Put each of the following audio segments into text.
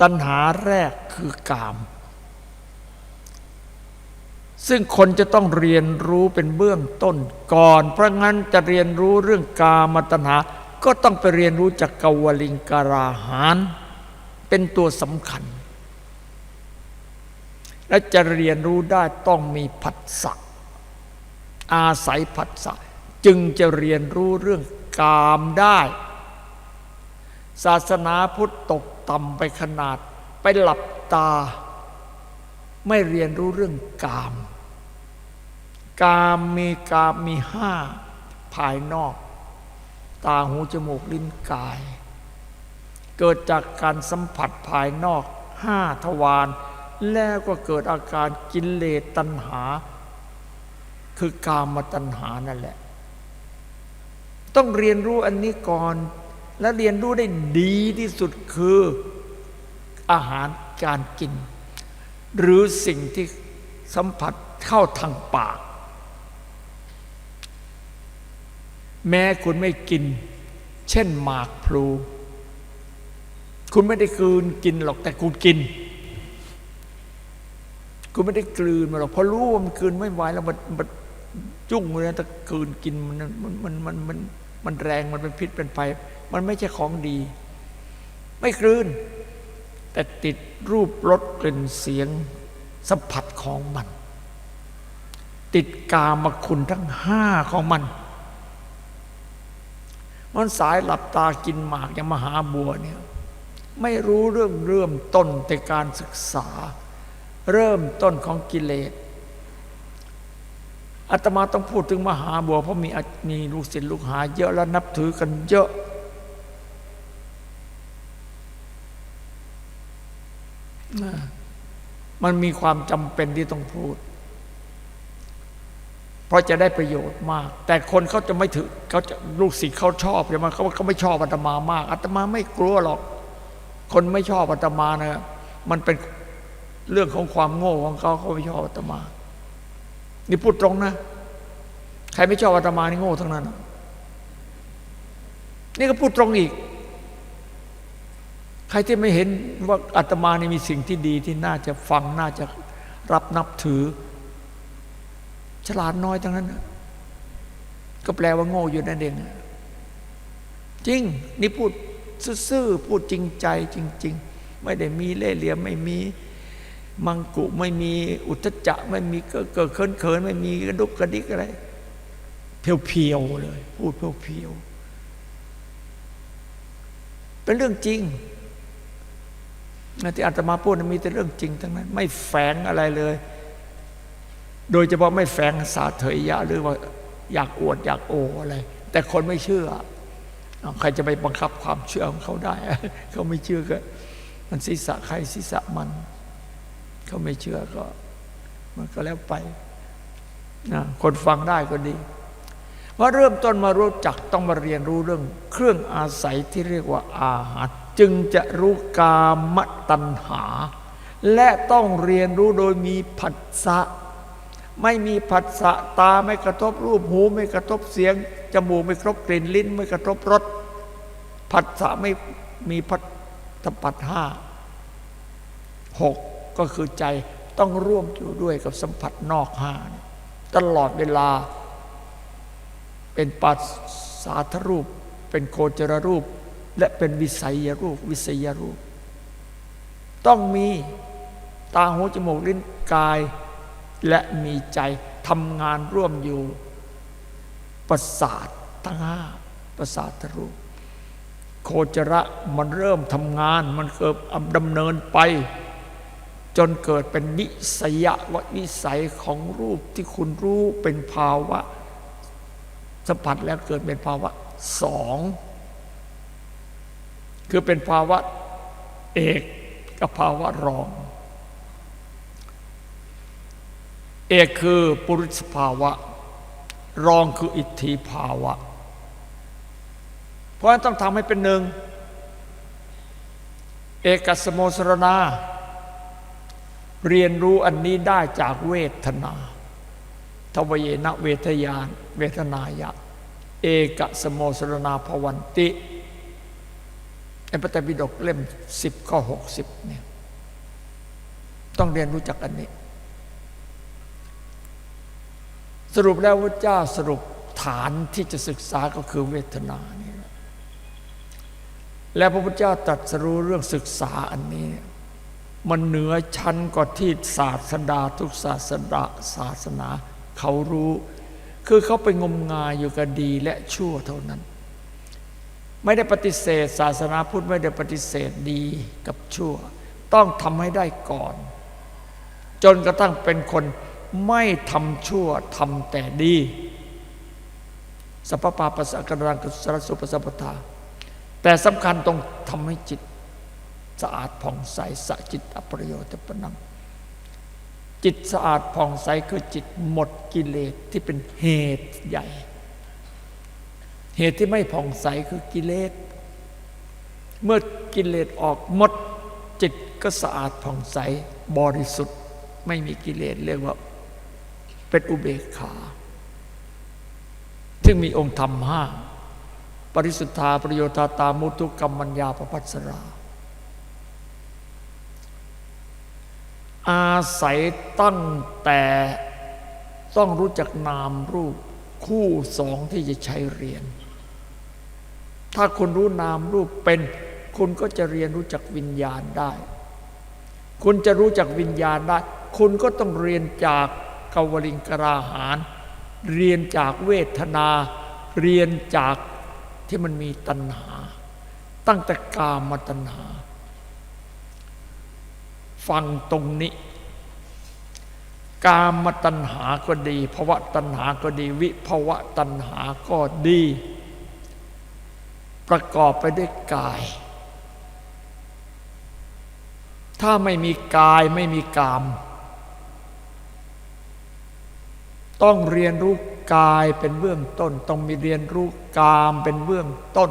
ตัณหาแรกคือกาม ซึ่งคนจะต้องเรียนรู้เป็นเบื้องต้นก่อน เพราะงั้นจะเรียนรู้เรื่องกามตัณหา ก็ต้องไปเรียนรู้จากกวลิงการาหารเป็นตัวสำคัญ และจะเรียนรู้ได้ต้องมีผัสสะอาศัยผัสสะจึงจะเรียนรู้เรื่องกามได้ ศาสนาพุทธตก ต่ำไปขนาด ไปหลับตา ไม่เรียนรู้เรื่องกาม กามมีกามมีห้าภายนอก ตาหูจมูกลิ้นกาย เกิดจากการสัมผัสภายนอกห้าทวารแล้วก็เกิดอาการกินเลสตัณหา คือกามตัณหานั่นแหละ ต้องเรียนรู้อันนี้ก่อน และเรียนรู้ได้ดีที่สุดคืออาหารการกิน หรือสิ่งที่สัมผัสเข้าทางปาก แม้คุณไม่กิน เช่นหมากพลู คุณไม่ได้กลืนกินหรอกแต่คุณกิน คุณไม่ได้กลืนมาหรอกเพราะรู้ว่ามันกลืนไม่ไหวแล้วมันมันจุ้งเลยนะแต่กลืนกินมันมันมันมัน มันแรงมันเป็นพิษเป็นภัยมันไม่ใช่ของดี ไม่กลืนแต่ติดรูปรสกลิ่นเสียงสัมผัสของมัน ติดกามคุณทั้งห้าของมัน มันสายหลับตากินหมากอย่างมหาบัวเนี่ยไม่รู้เรื่องเริ่มต้นในการศึกษา เริ่มต้นของกิเลส อาตมาต้องพูดถึงมหาบัว เพราะมีมีลูกศิษย์ลูกหา เยอะและนับถือกันเยอะ มันมีความจำเป็นที่ต้องพูด เพราะจะได้ประโยชน์มาก แต่คนเขาจะไม่ถือเขาจะลูกศิษย์เขาชอบใช่ไหมเขาเขาไม่ชอบอาตมามากอาตมาไม่กลัวหรอก คนไม่ชอบอาตมานะมันเป็นเรื่องของความโง่ของเขาเขาไม่ชอบอาตมา นี่พูดตรงนะ ใครไม่ชอบอาตมานี่โง่ทั้งนั้น นี่ก็พูดตรงอีก ใครที่ไม่เห็นว่าอาตมานี่มีสิ่งที่ดีที่น่าจะฟังน่าจะรับนับถือ ฉลาดน้อยทั้งนั้น ก็แปลว่าโง่อยู่นั่นเองจริง นี่พูดซื่อๆพูดจริงใจจริง ๆ ไม่ได้มีเล่ห์เหลี่ยมไม่มี มังกุไม่มีอุทจจะไม่มีเกิดเกิดเขินเขินไม่มีกระดุกกระดิกอะไร เพียวๆเลย พูดเพียวๆเป็นเรื่องจริงที่อาตมาพูดมีแต่เรื่องจริงทั้งนั้น ไม่แฝงอะไรเลย โดยเฉพาะไม่แฝงสาเถยยะ หรือว่าอยากอวดอยากโออะไร แต่คนไม่เชื่อ ใครจะไปบังคับความเชื่อของเขาได้ เขาไม่เชื่อก็มันศีรษะใครศีรษะมัน เขาไม่เชื่อก็มันก็แล้วไปนะคนฟังได้ก็ดีว่าเริ่มต้นมารู้จักต้องมาเรียนรู้เรื่อง เครื่องอาศัยที่เรียกว่าอาหาร จึงจะรู้กามตัณหา และต้องเรียนรู้โดยมีผัสสะไม่มีผัสสะตาไม่กระทบรูปหู ไม่กระทบเสียงจมูกไม่กระทบกลิ่นลิ้น ไม่กระทบรสผัสสะไม่มีพัทปัดห้าหก ก็คือใจต้องร่วมอยู่ด้วยกับสัมผัสนอกห้าตลอดเวลา เป็นปัสสาทรูป เป็นโคจรรูป และเป็นวิสัยรูป วิสัยรูป ต้องมีตาหูจมูกลิ้นกาย และมีใจทำงานร่วมอยู่ ประสาททั้งห้าประสาทรูป โคจระมันเริ่มทำงานมันเกิดดำเนินไป จนเกิดเป็นนิสยวนิสัยของรูปที่คุณรู้เป็นภาวะสัมผัสแล้วเกิดเป็นภาวะสองคือเป็นภาวะเอกกับภาวะรอง เอกคือปุริสภาวะ รองคืออิทธิภาวะ เพราะฉะนั้นต้องทำให้เป็นหนึ่ง เอกสโมสรณา เรียนรู้อันนี้ได้จากเวทนาทวเยนะเวทยาน เวทนายะ เอกสโมสรณาภวันติในพระไตรปิฎกเล่มสิบข้อหกสิบเนี่ยต้องเรียนรู้จักอันนี้ สรุปแล้วพระเจ้าสรุปฐานที่จะศึกษาก็คือเวทนานี่แหละแล้วพระพุทธเจ้าตรัสรู้เรื่องศึกษาอันนี้ มันเหนือชั้นกว่าที่ศาสดาทุกศาสดาศาสนา เขารู้ คือเขาไปงมงายอยู่กับดีและชั่วเท่านั้น ไม่ได้ปฏิเสธ ศาสนาพุทธไม่ได้ปฏิเสธดีกับชั่ว ต้องทำให้ได้ก่อน จนกระทั่งเป็นคนไม่ทำชั่วทำแต่ดีสัพพปาปัสสะกรังกุศลสุปสัพพทาแต่สำคัญตรงทำให้จิต สะอาดผ่องใสสะจิตอปรโยชน์ปนังจิตสะอาดผ่องใสคือจิตหมดกิเลสที่เป็นเหตุใหญ่ เหตุที่ไม่ผ่องใสคือกิเลส เมื่อกิเลสออกหมด จิตก็สะอาดผ่องใสบริสุทธิ์ไม่มีกิเลสเรียกว่าเป็นอุเบกขา ซึ่งมีองค์ธรรมห้า ปริสุทธาประโยชน์ตามุทุกรรมัญญาปปัสสรา อาศัยตั้งแต่ต้องรู้จักนามรูปคู่สองที่จะใช้เรียน ถ้าคุณรู้นามรูปเป็น คุณก็จะเรียนรู้จักวิญญาณได้ คุณจะรู้จักวิญญาณได้ คุณก็ต้องเรียนจากกวลิงกราหารเรียนจากเวทนา เรียนจากที่มันมีตัณหา ตั้งแต่กามตัณหา ฟังตรงนี้ กามตัณหาก็ดีภวะตัณหาก็ดี วิภวะตัณหาก็ดี ประกอบไปด้วยกาย ถ้าไม่มีกายไม่มีกาม ต้องเรียนรู้กายเป็นเบื้องต้น ต้องมีเรียนรู้กามเป็นเบื้องต้น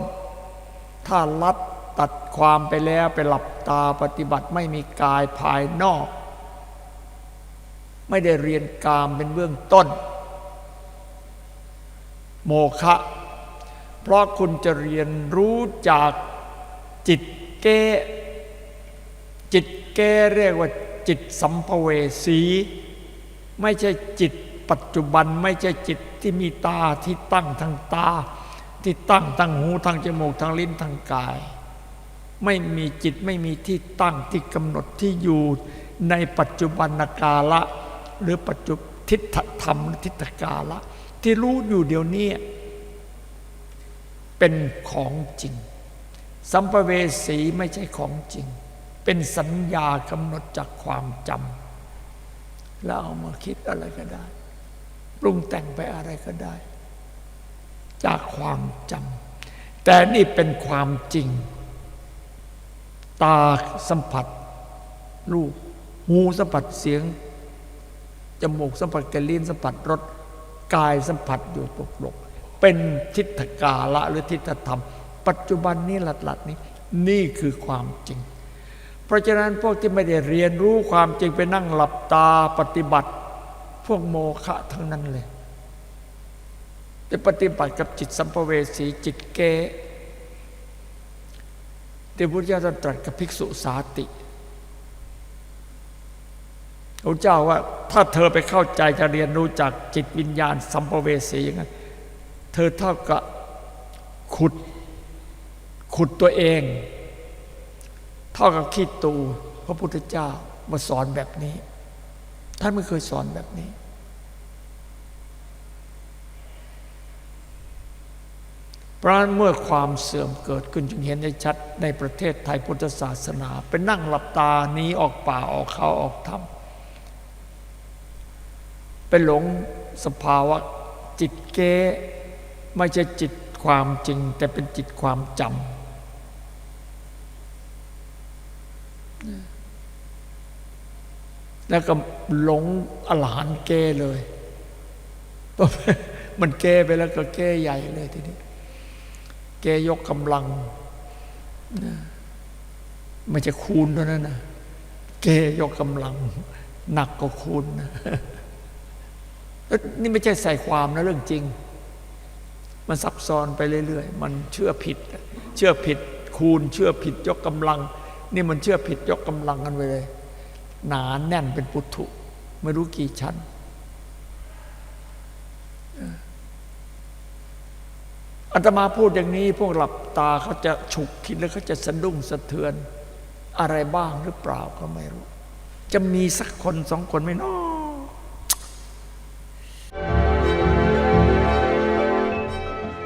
ถ้าลัดตัดความไปแล้วไปหลับตาปฏิบัติไม่มีกายภายนอก ไม่ได้เรียนกามเป็นเบื้องต้น โมฆะเพราะคุณจะเรียนรู้จากจิตเกจิตเกเรียกว่าจิตสัมภเวสี ไม่ใช่จิตปัจจุบันไม่ใช่จิตที่มีตาที่ตั้งทางตา ที่ตั้งทางหูทางจมูกทางลิ้นทางกาย ไม่มีจิตไม่มีที่ตั้งที่กำหนดที่อยู่ในปัจจุบันกาละ หรือปัจจุทิฏฐธรรมทิฏฐกาละที่รู้อยู่เดี๋ยวนี้ เป็นของจริง สัมภเวสีไม่ใช่ของจริง เป็นสัญญากำหนดจากความจำแล้วเอามาคิดอะไรก็ได้ ปรุงแต่งไปอะไรก็ได้ จากความจำแต่นี่เป็นความจริง ตาสัมผัสรูปหูสัมผัสเสียง จมูกสัมผัสกลิ้นสัมผัสรสกายสัมผัสอยู่ตกลกเป็นทิฏฐกาละหรือทิฏฐธรรม ปัจจุบันนี้หลัดๆนี้นี่คือความจริง เพราะฉะนั้นพวกที่ไม่ได้เรียนรู้ความจริงไปนั่งหลับตาปฏิบัติ พวกโมฆะทั้งนั้นเลยไปปฏิบัติกับจิตสัมภเวสีจิตเกที่พุทธเจ้าตรัสกับภิกษุสาติพระเจ้าว่า ถ้าเธอไปเข้าใจจะเรียนรู้จากจิตวิญญาณ สัมภเวสีอย่างนั้นเธอเท่ากับขุดขุดตัวเอง เท่ากับขี้ตูพระพุทธเจ้ามาสอนแบบนี้ ท่านไม่เคยสอนแบบนี้ เพราะเมื่อความเสื่อมเกิดขึ้นจึงเห็นได้ชัดในประเทศไทยพุทธศาสนา เป็นนั่งหลับตาหนีออกป่าออกเขาออกถ้ำ เป็นหลงสภาวะจิตเกไม่ใช่จิตความจริง แต่เป็นจิตความจำแล้วก็หลงอรหันเกเลยมันเกไปแล้วก็เกใหญ่เลยทีนี้เกยกกำลังไม่จะคูณเท่านั้นนะเกยกกำลัง หนักกว่าคูณนะ นี่ไม่ใช่ใส่ความนะเรื่องจริง มันซับซ้อนไปเรื่อยๆ มันเชื่อผิด เชื่อผิดคูณ เชื่อผิดยกกำลัง นี่มันเชื่อผิดยกกำลังกันไปเลย หนาแน่นเป็นปุถุไม่รู้กี่ชั้นอาตมาพูดอย่างนี้ พวกหลับตาเขาจะฉุกคิดแล้วเขาจะสะดุ้งสะเทือนอะไรบ้างหรือเปล่าก็ไม่รู้ จะมีสักคนสองคนไหม่น้อ